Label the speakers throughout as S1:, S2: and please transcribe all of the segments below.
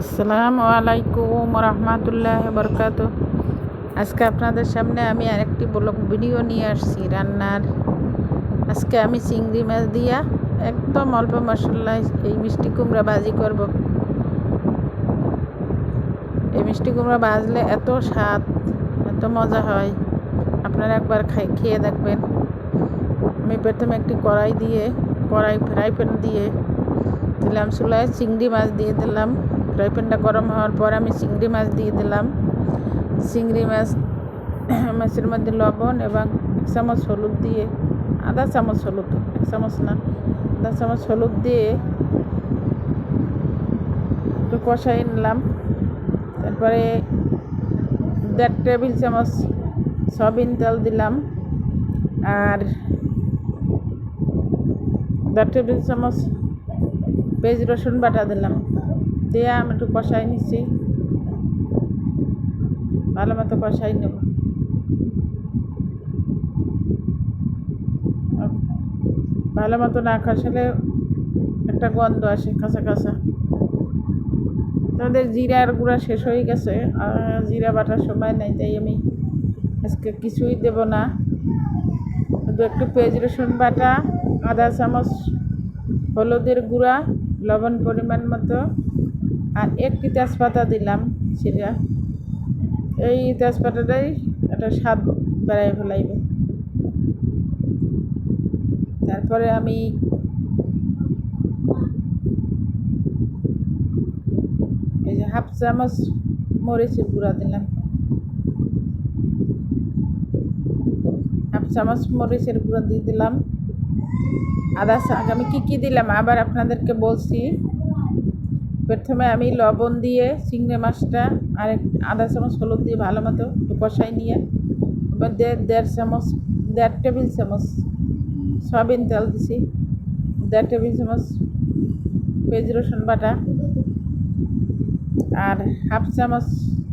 S1: আসসালামু আলাইকুম রহমতুল্লাহ বরকাত আজকে আপনাদের সামনে আমি আরেকটি ব্লগ ভিডিও নিয়ে আসছি রান্নার। আজকে আমি চিংড়ি মাছ দিয়া একদম অল্প মশলায় এই মিষ্টি কুমড়া ভাজি করব। এই মিষ্টি কুমড়া ভাজলে এত স্বাদ, এত মজা হয়। আপনারা একবার খাই, খেয়ে দেখবেন। আমি প্রথমে একটি কড়াই দিয়ে, কড়াই ফ্রাই প্যান দিয়ে দিলাম, চুলায় চিংড়ি মাছ দিয়ে দিলাম। ফ্রাই প্যানটা গরম হওয়ার পর আমি চিংড়ি মাছ দিয়ে দিলাম। চিংড়ি মাছ, মাছের মধ্যে লবণ এবং এক চামচ হলুদ দিয়ে, আধা চামচ হলুদ, এক চামচ না, আধা চামচ হলুদ দিয়ে একটু কষাই নিলাম। তারপরে দেড় টেবিল চামচ সয়াবিন তেল দিলাম আর দেড় টেবিল চামচ পেঁয়াজ রসুন বাটা দিলাম। দিয়ে আমি একটু কষাই নিচ্ছি। ভালো মতো কষাই নেব। ভালো মতো না কষালে একটা গন্ধ আসে কাঁচা কাঁচা। তাদের জিরার গুঁড়া শেষ হয়ে গেছে জিরা বাটার সময় নেই, তাই আমি আজকে কিছুই দেব না। শুধু একটু পেঁয়াজ, রসুন বাটা আধা চামচ, হলুদের গুঁড়া, লবণ পরিমাণ মতো আর একটি তেজপাতা দিলাম সেটা। এই তেজপাতাটাই একটা স্বাদ বেড়াই ফেলাইব। তারপরে আমি এই যে হাফ চামচ মরিচের গুঁড়া দিলাম। হাফ চামচ মরিচের গুঁড়া দিয়ে দিলাম। আদা আমি কী কী দিলাম? আবার আপনাদেরকে বলছি। প্রথমে আমি লবণ দিয়ে চিংড়ি মাছটা আর আধা চামচ হলুদ দিয়ে ভালো মতো কষাই নিয়ে, এবার দেড় দেড় চামচ, দেড় টেবিল চামচ সয়াবিন তেল দিছি, দেড় টেবিল চামচ পেঁয়াজ রসুন বাটা আর হাফ চামচ,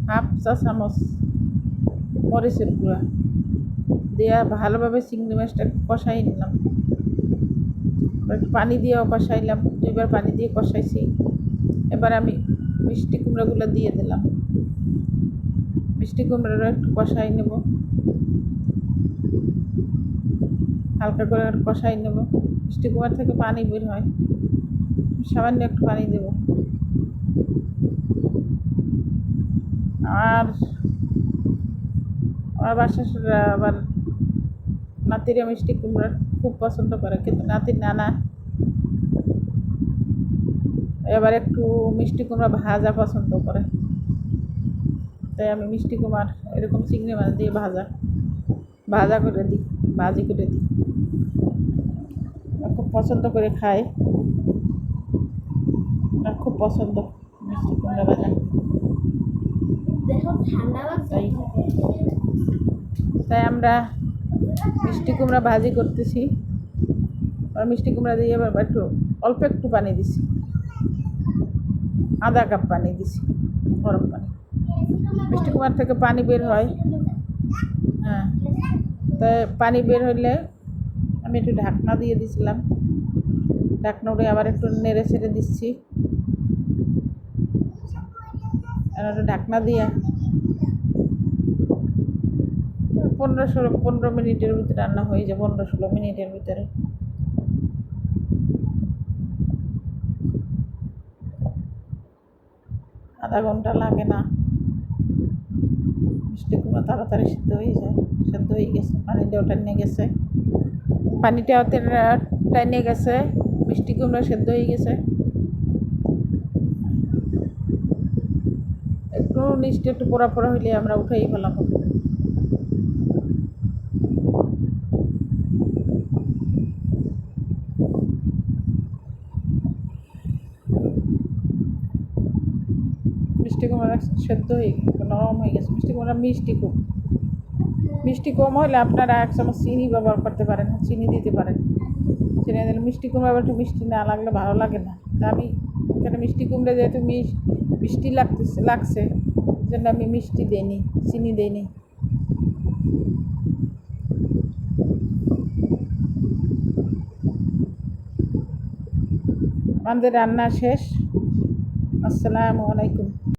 S1: হাফ চা চামচ মরিচের গুঁড়া দিয়ে ভালোভাবে চিংড়ি মাছটা কষাই নিলাম। পানি দিয়েও কষাইলাম, দুইবার পানি দিয়ে কষাইছি। এবার আমি মিষ্টি কুমড়োগুলো দিয়ে দিলাম। মিষ্টি কুমড়োটা একটু কষাই নেব। হালকা করে কষাই নেব। মিষ্টি কুমড়ো থেকে পানি বের হয়। সামান্য একটু পানি দেব। আর আমার বাসা আবার নাতিরা মিষ্টি কুমড়া খুব পছন্দ করে, কিন্তু নাতির নানা এবার একটু মিষ্টি কুমড়া ভাজা পছন্দ করে। তাই আমি মিষ্টি কুমার এরকম চিংড়ি মাছ দিয়ে ভাজা। ভাজা করে দিই, ভাজি করে দিই। খুব পছন্দ করে খায় আর খুব পছন্দ মিষ্টি কুমড়া ভাজা। তাই। তাই আমরা মিষ্টি কুমড়া ভাজি করতেছি। আর মিষ্টি কুমড়া দিয়ে এবার একটু, অল্প একটু পানি দিছি। আধা কাপ পানি দিছি, গরম পানি। মিষ্টি কুমার থেকে পানি বের হয়। হ্যাঁ তাই পানি বের হইলে আমি একটু ঢাকনা দিয়ে দিছিলাম। ঢাকনা উঠে আবার একটু নেড়ে ছেড়ে দিচ্ছি। আর একটু ঢাকনা দিয়ে পনেরো ষোলো, পনেরো মিনিটের ভিতরে রান্না হয়ে যায় পনেরো ষোলো মিনিটের ভিতরে। আধা ঘণ্টা লাগে না। মিষ্টি কুমড়া তাড়াতাড়ি সিদ্ধ হয়ে যায়, সেদ্ধ হয়ে গেছে পানিটাও টানিয়ে গেছে। পানিটাও টানিয়ে গেছে, মিষ্টি কুমড়া সেদ্ধ হয়ে গেছে। একটু নিচটা একটু পোড়া পোড়া হইলে আমরা উঠেই ফেলাম। মিষ্টি কুমড়া সেদ্ধ হয়ে নরম হয়ে গেছে। মিষ্টি কুমড়া মিষ্টি খুব মিষ্টি কম হলে আপনারা এক চামচ চিনি ব্যবহার করতে পারেন, চিনি দিতে পারেন। চিনি দিলে মিষ্টি কুমড়া একটু মিষ্টি না লাগলে ভালো লাগে না। তা আমি এখানে মিষ্টি কুমড়া যেহেতু মিষ্টি লাগতেছে লাগছে জন্য আমি মিষ্টি দিইনি, চিনি দিইনি। আমাদের রান্না শেষ। আসসালামু আলাইকুম।